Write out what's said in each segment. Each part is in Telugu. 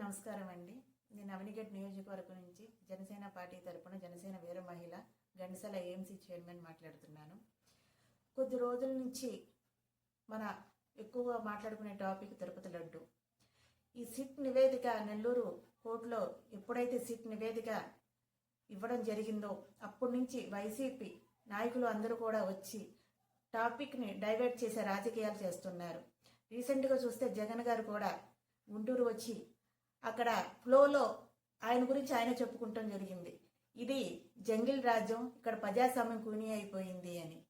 నమస్కారం అండి నేను అవనిగడ్ నియోజకవర్గం నుంచి జనసేన పార్టీ తరపున జనసేన వీర మహిళ గండిసల ఏఎంసీ చైర్మన్ మాట్లాడుతున్నాను. కొద్ది రోజుల నుంచి మన ఎక్కువగా మాట్లాడుకునే టాపిక్ తిరుపతి లడ్డు. ఈ సిట్ నివేదిక నెల్లూరు కోర్టులో ఎప్పుడైతే సిట్ నివేదిక ఇవ్వడం జరిగిందో అప్పటి నుంచి వైసీపీ నాయకులు అందరూ కూడా వచ్చి టాపిక్ని డైవర్ట్ చేసే రాజకీయాలు చేస్తున్నారు. రీసెంట్గా చూస్తే జగన్ గారు కూడా గుంటూరు వచ్చి అక్కడ ఫ్లోలో ఆయన గురించి ఆయన చెప్పుకుంటాం జరిగింది. ఇది జంగిల్ రాజ్యం ఇక్కడ ప్రజాస్వామ్యం కూని అయిపోయింది అని.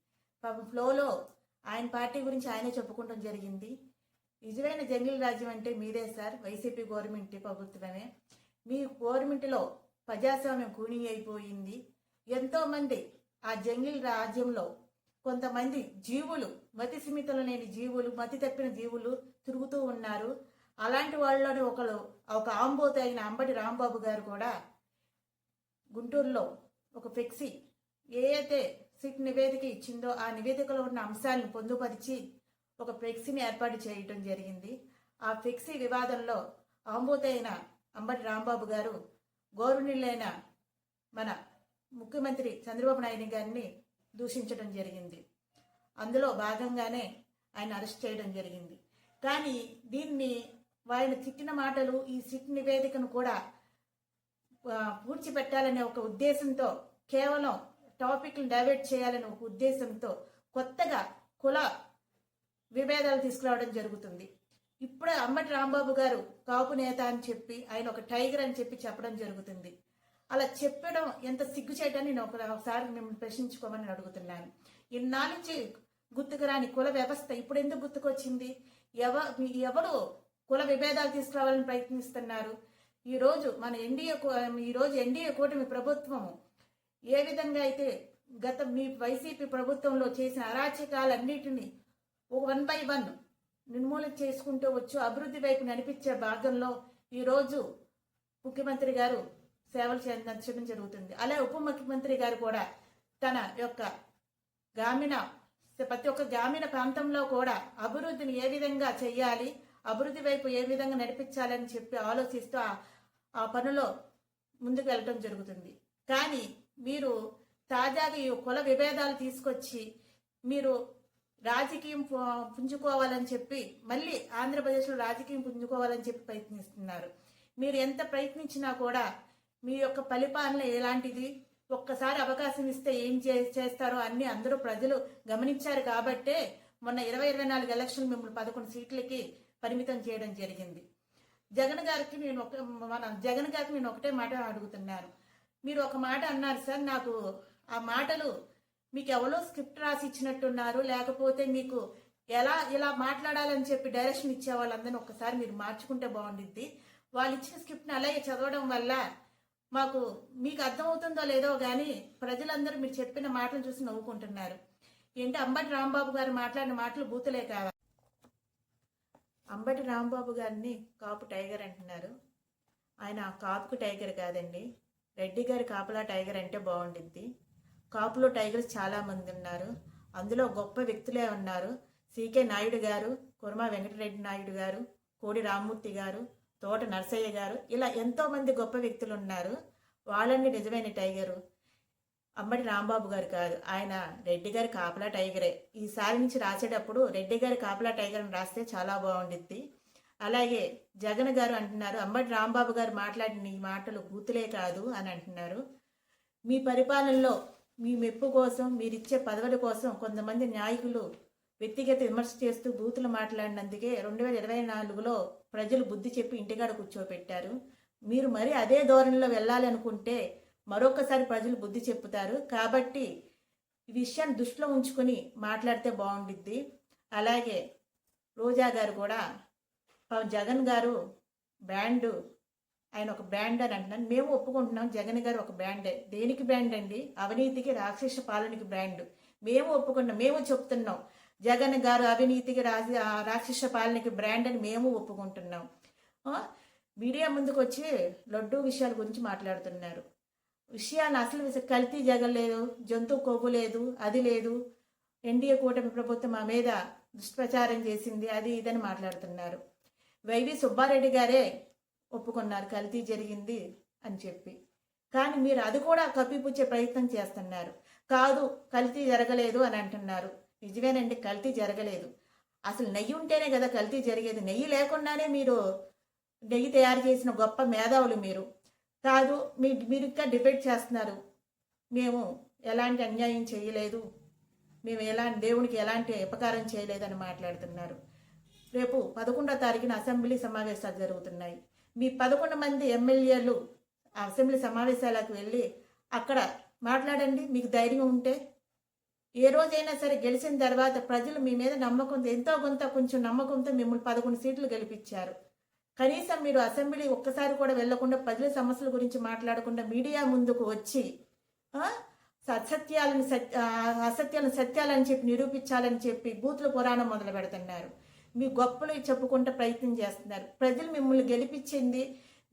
పాపం ఫ్లోలో ఆయన పార్టీ గురించి ఆయనే చెప్పుకుంటాం జరిగింది. నిజమైన జంగిల్ రాజ్యం అంటే మీదే సార్ వైసీపీ గవర్నమెంట్ ప్రభుత్వమే. మీ గవర్నమెంట్లో ప్రజాస్వామ్యం కూని అయిపోయింది. ఎంతోమంది ఆ జంగిల్ రాజ్యంలో కొంతమంది జీవులు మతి సీమితలు లేని జీవులు మతి తప్పిన జీవులు తిరుగుతూ ఉన్నారు. అలాంటి వాళ్ళలోనే ఒకరు ఒక ఆంబోతు అయిన అంబటి రాంబాబు గారు కూడా గుంటూరులో ఒక ఫ్లెక్సీ ఏ అయితే సిట్ నివేదిక ఇచ్చిందో ఆ నివేదికలో ఉన్న అంశాలను పొందుపరిచి ఒక ఫ్లెక్సీని ఏర్పాటు చేయటం జరిగింది. ఆ ఫ్లెక్సీ వివాదంలో ఆంబోతైన అయిన అంబటి రాంబాబు గారు గౌరవనీయులైన మన ముఖ్యమంత్రి చంద్రబాబు నాయుడు గారిని దూషించడం జరిగింది. అందులో భాగంగానే ఆయన అరెస్ట్ చేయడం జరిగింది. కానీ దీన్ని వారిని తిట్టిన మాటలు ఈ సిట్ నివేదికను కూడా ఆ, పూడ్చిపెట్టాలనే ఒక ఉద్దేశంతో కేవలం టాపిక్లు డైవర్ట్ చేయాలనే ఒక ఉద్దేశంతో కొత్తగా కుల విభేదాలు తీసుకురావడం జరుగుతుంది. ఇప్పుడే అమ్మటి రాంబాబు గారు కాపు నేత అని చెప్పి ఆయన ఒక టైగర్ అని చెప్పి చెప్పడం జరుగుతుంది. అలా చెప్పడం ఎంత సిగ్గుచేటని నేను ఒక- ఒకసారి మిమ్మల్ని ప్రశ్నించుకోమని అడుగుతున్నాను. ఇన్నాళ్ళ నుంచి గుర్తుకు రాని కుల వ్యవస్థ ఇప్పుడు ఎందుకు గుర్తుకొచ్చింది? ఎవ మీ- ఎవరు కుల విభేదాలు తీసుకురావాలని ప్రయత్నిస్తున్నారు. ఈ రోజు మన ఎన్డీఏ ఈరోజు ఈ రోజు ఎన్డీఏ కూటమి ప్రభుత్వము ఏ విధంగా అయితే గత మీ వైసీపీ ప్రభుత్వంలో చేసిన అరాచకాలన్నిటినీ ఒక వన్ బై వన్ నిర్మూలన చేసుకుంటూ వచ్చు అభివృద్ధి వైపు నడిపించే భాగంలో ఈరోజు ముఖ్యమంత్రి గారు సేవలు చేయించడం జరుగుతుంది. అలాగే ఉప ముఖ్యమంత్రి గారు కూడా తన యొక్క గ్రామీణ ప్రతి ఒక్క గ్రామీణ ప్రాంతంలో కూడా అభివృద్ధిని ఏ విధంగా చేయాలి అభివృద్ధి వైపు ఏ విధంగా నడిపించాలని చెప్పి ఆలోచిస్తూ ఆ- పనిలో ముందుకు వెళ్ళటం జరుగుతుంది. కానీ మీరు తాజాగా ఈ కుల విభేదాలు తీసుకొచ్చి మీరు రాజకీయం పుంజుకోవాలని చెప్పి మళ్ళీ ఆంధ్రప్రదేశ్లో రాజకీయం పుంజుకోవాలని చెప్పి ప్రయత్నిస్తున్నారు. మీరు ఎంత ప్రయత్నించినా కూడా మీ యొక్క పరిపాలన ఎలాంటిది? ఒక్కసారి అవకాశం ఇస్తే ఏం చే- చేస్తారో అన్ని అందరూ ప్రజలు గమనించారు కాబట్టే మొన్న ఇరవై ఇరవై నాలుగు ఎలక్షన్ మిమ్మల్ని పదకొండు సీట్లకి పరిమితం చేయడం జరిగింది. జగన్ గారికి నేను ఒక మన జగన్ గారికి నేను ఒకటే మాట అడుగుతున్నాను. మీరు ఒక మాట అన్నారు సార్ నాకు ఆ మాటలు మీకు ఎవరో స్క్రిప్ట్ రాసి ఇచ్చినట్టున్నారు లేకపోతే మీకు ఎలా ఇలా మాట్లాడాలని చెప్పి డైరెక్షన్ ఇచ్చే వాళ్ళందరినీ ఒక్కసారి మీరు మార్చుకుంటే బాగుండిద్ది. వాళ్ళు ఇచ్చిన స్క్రిప్ట్ని అలాగే చదవడం వల్ల మాకు మీకు అర్థమవుతుందో లేదో కానీ ప్రజలందరూ మీరు చెప్పిన మాటలు చూసి నవ్వుకుంటున్నారు. ఏంటి అంబటి రాంబాబు గారు మాట్లాడిన మాటలు బూతులే కావాలి అంబటి రాంబాబు గారిని కాపు టైగర్ అంటున్నారు. ఆయన కాపుకు టైగర్ కాదండి. రెడ్డి గారి కాపులా టైగర్ అంటే బాగుండిద్ది. కాపులో టైగర్స్ చాలామంది ఉన్నారు. అందులో గొప్ప వ్యక్తులే ఉన్నారు. సీకే నాయుడు గారు కుర్మా వెంకటరెడ్డి నాయుడు గారు కోడి రామ్మూర్తి గారు తోట నర్సయ్య గారు ఇలా ఎంతోమంది గొప్ప వ్యక్తులు ఉన్నారు. వాళ్ళని నిజమైన టైగరు. అమ్మడి రాంబాబు గారు కాదు ఆయన రెడ్డి గారి కాపలా టైగరే. ఈసారి నుంచి రాసేటప్పుడు రెడ్డి గారి కాపలా టైగర్ని రాస్తే చాలా బాగుండిద్ది. అలాగే జగన్ గారు అంటున్నారు అమ్మడి రాంబాబు గారు మాట్లాడిన ఈ మాటలు బూతులే కాదు అని అంటున్నారు. మీ పరిపాలనలో మీ మెప్పు కోసం మీరిచ్చే పదవుల కోసం కొంతమంది నాయకులు వ్యక్తిగత విమర్శ చేస్తూ బూతులు మాట్లాడినందుకే రెండు వేల ఇరవై నాలుగులో ప్రజలు బుద్ధి చెప్పి ఇంటికాడ కూర్చోపెట్టారు మీరు మరి అదే ధోరణిలో వెళ్ళాలనుకుంటే మరొకసారి ప్రజలు బుద్ధి చెప్పుతారు. కాబట్టి ఈ విషయాన్ని దృష్టిలో ఉంచుకొని మాట్లాడితే బాగుండిద్ది. అలాగే రోజా గారు కూడా జగన్ గారు బ్యాండ్ ఆయన ఒక బ్యాండ్ అని అంటున్నాను మేము ఒప్పుకుంటున్నాం జగన్ గారు ఒక బ్యాండే దేనికి బ్యాండ్ అండి? అవినీతికి రాక్షస పాలనకి బ్రాండ్. మేము ఒప్పుకున్నాం మేము చెప్తున్నాం. జగన్ గారు అవినీతికి రాజ రాక్షస పాలనకి బ్రాండ్ అని మేము ఒప్పుకుంటున్నాం. మీడియా ముందుకు వచ్చి లడ్డూ విషయాల గురించి మాట్లాడుతున్నారు. విషయాన్ని అసలు కల్తీ జగలేదు జంతువు కొవ్వు లేదు అది లేదు. ఎన్డీఏ కూటమి ప్రభుత్వం మా మీద దుష్ప్రచారం చేసింది అది ఇదని మాట్లాడుతున్నారు. వైవి సుబ్బారెడ్డి గారే ఒప్పుకున్నారు కల్తీ జరిగింది అని చెప్పి. కానీ మీరు అది కూడా కప్పిపుచ్చే ప్రయత్నం చేస్తున్నారు. కాదు కల్తీ జరగలేదు అని అంటున్నారు. నిజమేనండి కల్తీ జరగలేదు. అసలు నెయ్యి ఉంటేనే కదా కల్తీ జరిగేది. నెయ్యి లేకుండానే మీరు నెయ్యి తయారు చేసిన గొప్ప మేధావులు మీరు. కాదు మీ మీరు ఇంకా డిబేట్ చేస్తున్నారు. మేము ఎలాంటి అన్యాయం చేయలేదు. మేము ఎలాంటి దేవునికి ఎలాంటి ఉపకారం చేయలేదని మాట్లాడుతున్నారు. రేపు పదకొండో తారీఖున అసెంబ్లీ సమావేశాలు జరుగుతున్నాయి. మీ పదకొండు మంది ఎమ్మెల్యేలు అసెంబ్లీ సమావేశాలకు వెళ్ళి అక్కడ మాట్లాడండి మీకు ధైర్యం ఉంటే. ఏ రోజైనా సరే గెలిచిన తర్వాత ప్రజలు మీ మీద నమ్మకంతో ఎంతో కొంత కొంచెం నమ్మకంతో మిమ్మల్ని పదకొండు సీట్లు గెలిపించారు. కనీసం మీరు అసెంబ్లీ ఒక్కసారి కూడా వెళ్ళకుండా ప్రజల సమస్యల గురించి మాట్లాడకుండా మీడియా ముందుకు వచ్చి ఆ, అసత్యాలను సత్య అసత్యాలను సత్యాలని చెప్పి నిరూపించాలని చెప్పి బూతుల పురాణం మొదలు పెడుతున్నారు. మీ గొప్పలు చెప్పుకుంటే ప్రయత్నం చేస్తున్నారు. ప్రజలు మిమ్మల్ని గెలిపించింది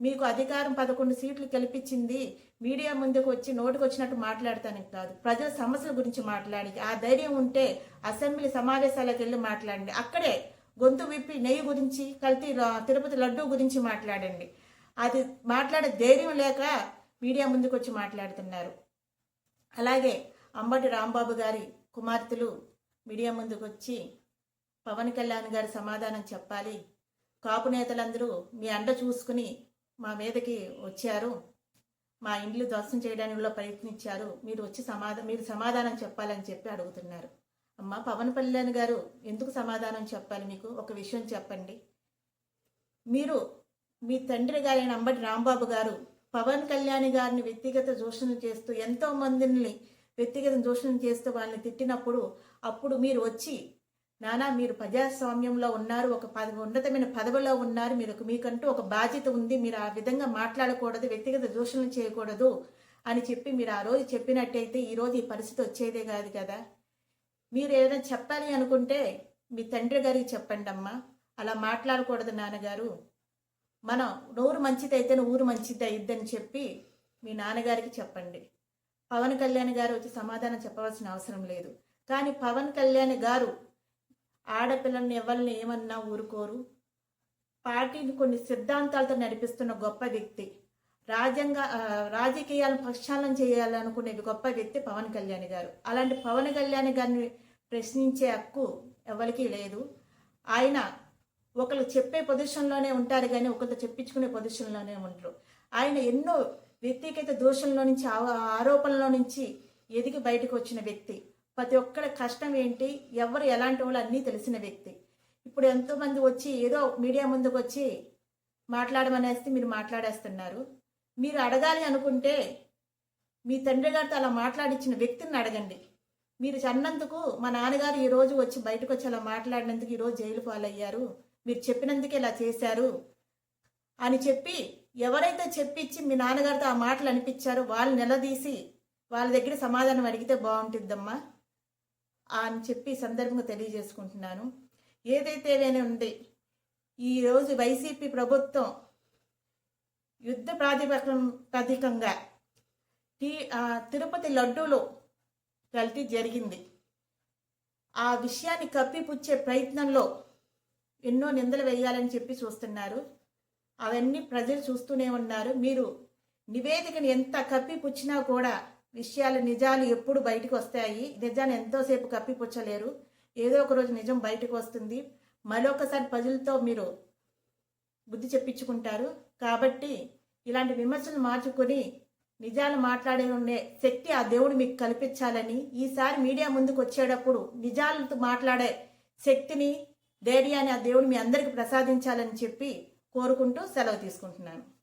మీకు అధికారం పదకొండు సీట్లు గెలిపించింది మీడియా ముందుకు వచ్చి నోటుకు వచ్చినట్టు మాట్లాడటానికి కాదు. ప్రజల సమస్యల గురించి మాట్లాడి ఆ ధైర్యం ఉంటే అసెంబ్లీ సమావేశాలకు వెళ్ళి మాట్లాడండి. అక్కడే గొంతు విప్పి నెయ్యి గురించి కల్తీ తిరుపతి లడ్డూ గురించి మాట్లాడండి. అది మాట్లాడే ధైర్యం లేక మీడియా ముందుకు వచ్చి మాట్లాడుతున్నారు. అలాగే అంబటి రాంబాబు గారి కుమార్తెలు మీడియా ముందుకు వచ్చి పవన్ కళ్యాణ్ గారి సమాధానం చెప్పాలి. కాపు నేతలందరూ మీ అండ చూసుకుని మా మీదకి వచ్చారు. మా ఇండ్లు ధ్వంసం చేయడానికి ప్రయత్నించారు. మీరు వచ్చి సమాధానం మీరు సమాధానం చెప్పాలని చెప్పి అడుగుతున్నారు. అమ్మ పవన్ కళ్యాణ్ గారు ఎందుకు సమాధానం చెప్పాలి మీకు? ఒక విషయం చెప్పండి. మీరు మీ తండ్రి గారైన అంబటి రాంబాబు గారు పవన్ కళ్యాణ్ గారిని వ్యక్తిగత దూషణ చేస్తూ ఎంతో మందిని వ్యక్తిగత దూషణ చేస్తూ వాళ్ళని తిట్టినప్పుడు అప్పుడు మీరు వచ్చి నానా మీరు ప్రజాస్వామ్యంలో ఉన్నారు ఒక పద ఉన్నతమైన పదవిలో ఉన్నారు మీరు మీకంటూ ఒక బాధ్యత ఉంది మీరు ఆ విధంగా మాట్లాడకూడదు వ్యక్తిగత దూషణలు చేయకూడదు అని చెప్పి మీరు ఆ రోజు చెప్పినట్టయితే ఈరోజు ఈ పరిస్థితి వచ్చేదే కాదు కదా. మీరు ఏదైనా చెప్పాలి అనుకుంటే మీ తండ్రి గారికి చెప్పండి అమ్మా. అలా మాట్లాడకూడదు నాన్నగారు. మనం నోరు మంచిదైతేనే ఊరు మంచిది అయిద్దని చెప్పి మీ నాన్నగారికి చెప్పండి. పవన్ కళ్యాణ్ గారు వచ్చి సమాధానం చెప్పవలసిన అవసరం లేదు. కానీ పవన్ కళ్యాణ్ గారు ఆడపిల్లల్ని ఎవరిని ఏమన్నా ఊరుకోరు. పార్టీని కొన్ని సిద్ధాంతాలతో నడిపిస్తున్న గొప్ప వ్యక్తి. రాజ్యాంగ రాజకీయాలను ప్రక్షాళన చేయాలనుకునే గొప్ప వ్యక్తి పవన్ కళ్యాణ్ గారు. అలాంటి పవన్ కళ్యాణ్ గారిని ప్రశ్నించే హక్కు ఎవరికీ లేదు. ఆయన ఒకరు చెప్పే పొజిషన్లోనే ఉంటారు కానీ ఒకరితో చెప్పించుకునే పొజిషన్లోనే ఉంటారు ఆయన ఎన్నో వ్యక్తిగత దోషంలో నుంచి ఆ- ఆరోపణలో నుంచి ఎదిగి బయటకు వచ్చిన వ్యక్తి. ప్రతి ఒక్కరి కష్టం ఏంటి? ఎవరు ఎలాంటి వాళ్ళు అన్నీ తెలిసిన వ్యక్తి. ఇప్పుడు ఎంతోమంది వచ్చి ఏదో మీడియా ముందుకు వచ్చి మాట్లాడమనేస్తే మీరు మాట్లాడేస్తున్నారు. మీరు అడగాలి అనుకుంటే మీ తండ్రి గారితో అలా మాట్లాడించిన వ్యక్తిని అడగండి. మీరు చన్నందుకు మా నాన్నగారు ఈరోజు వచ్చి బయటకు వచ్చి అలా మాట్లాడినందుకు ఈరోజు జైలు పాలయ్యారు. మీరు చెప్పినందుకే ఇలా చేశారు అని చెప్పి ఎవరైతే చెప్పించి మీ నాన్నగారితో ఆ మాటలు అనిపించారో వాళ్ళు నిలదీసి వాళ్ళ దగ్గర సమాధానం అడిగితే బాగుంటుందమ్మా అని చెప్పి సందర్భంగా తెలియజేసుకుంటున్నాను. ఏదైతే ఏమైనా ఉంది ఈరోజు వైసీపీ ప్రభుత్వం యుద్ధ ప్రాతిపదికం ప్రతీకంగా టీ తిరుపతి లడ్డూలో కల్తీ జరిగింది. ఆ విషయాన్ని కప్పిపుచ్చే ప్రయత్నంలో ఎన్నో నిందలు వేయాలని చెప్పి చూస్తున్నారు. అవన్నీ ప్రజలు చూస్తూనే ఉన్నారు. మీరు నివేదికను ఎంత కప్పిపుచ్చినా కూడా విషయాలు నిజాలు ఎప్పుడు బయటకు వస్తాయి. నిజాన్ని ఎంతోసేపు కప్పిపుచ్చలేరు. ఏదో ఒక రోజు నిజం బయటకు వస్తుంది. మరొకసారి ప్రజలతో మీరు బుద్ధి చెప్పించుకుంటారు. కాబట్టి ఇలాంటి విమర్శలు మార్చుకొని నిజాలు మాట్లాడే ఉండే శక్తి ఆ దేవుడు మీకు కల్పించాలని ఈసారి మీడియా ముందుకు వచ్చేటప్పుడు నిజాలతో మాట్లాడే శక్తిని ధైర్యాన్ని ఆ దేవుడు మీ అందరికి ప్రసాదించాలని చెప్పి కోరుకుంటూ సెలవు తీసుకుంటున్నాను.